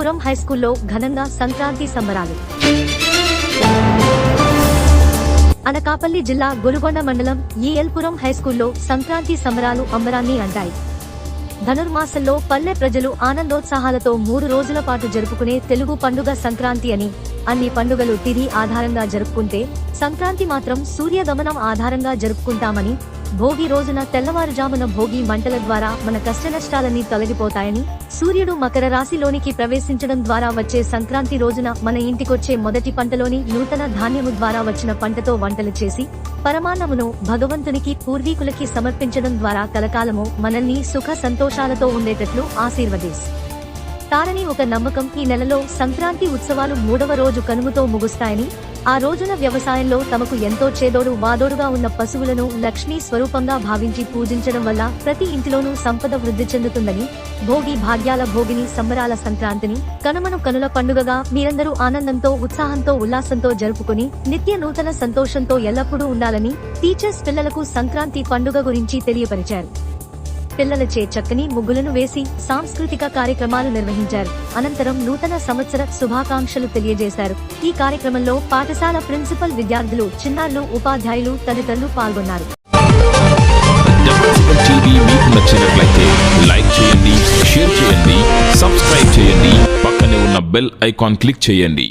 ఏఎల్పురం హైస్కూల్లో ఘనంగా సంక్రాంతి సంబరాలు. అనకాపల్లి జిల్లా గొలుగొండ మండలం ఈఎల్పురం హైస్కూల్లో సంక్రాంతి సంబరాలు అంబరాన్ని అంటాయి ధనుర్మాసంలో పల్లె ప్రజలు ఆనందోత్సాహాలతో మూడు రోజుల పాటు జరుపుకునే తెలుగు పండుగ సంక్రాంతి అని అన్ని పండుగలు తిరిగి ఆధారంగా జరుపుకుంటే సంక్రాంతి మాత్రం సూర్యగమనం ఆధారంగా జరుపుకుంటామని భోగి రోజున తెల్లవారుజామున భోగి మంటల ద్వారా మన కష్టనష్టాలన్నీ తొలగిపోతాయని సూర్యుడు మకర రాశిలోనికి ప్రవేశించడం ద్వారా వచ్చే సంక్రాంతి రోజున మన ఇంటికొచ్చే మొదటి పంటలోని నూతన ధాన్యము ద్వారా వచ్చిన పంటతో వంటలు చేసి పరమాన్నమును భగవంతునికి పూర్వీకులకి సమర్పించడం ద్వారా కలకాలము మనల్ని సుఖ సంతోషాలతో ఉండేటట్లు ఆశీర్వదేశ్ తారని ఒక నమ్మకం ఈ నెలలో సంక్రాంతి ఉత్సవాలు మూడవ రోజు కనుమతో ముగుస్తాయని ఆ రోజున వ్యవసాయంలో తమకు ఎంతో చేదోడు వాదోడుగా ఉన్న పశువులను లక్ష్మీ స్వరూపంగా భావించి పూజించడం వల్ల ప్రతి ఇంటిలోనూ సంపద వృద్ధి చెందుతుందని భోగి భాగ్యాల భోగిని సంబరాల సంక్రాంతిని కనుమను కనుల పండుగగా మీరందరూ ఆనందంతో ఉత్సాహంతో ఉల్లాసంతో జరుపుకుని నిత్య నూతన సంతోషంతో ఎల్లప్పుడూ ఉండాలని టీచర్స్ పిల్లలకు సంక్రాంతి పండుగ గురించి తెలియపరిచారు. పిల్లలచే చక్కని ముగ్గులను వేసి సాంస్కృతిక కార్యక్రమాలు నిర్వహించారు. అనంతరం నూతన సంవత్సర శుభాకాంక్షలు తెలియజేశారు. ఈ కార్యక్రమంలో పాఠశాల ప్రిన్సిపల్ విద్యార్థులు చిన్నారులు ఉపాధ్యాయులు తదితరులు పాల్గొన్నారు. మీకు నచ్చినట్లయితే లైక్ చేయండి షేర్ చేయండి సబ్స్క్రైబ్ చేయండి పక్కనే ఉన్న బెల్ ఐకాన్ క్లిక్ చేయండి.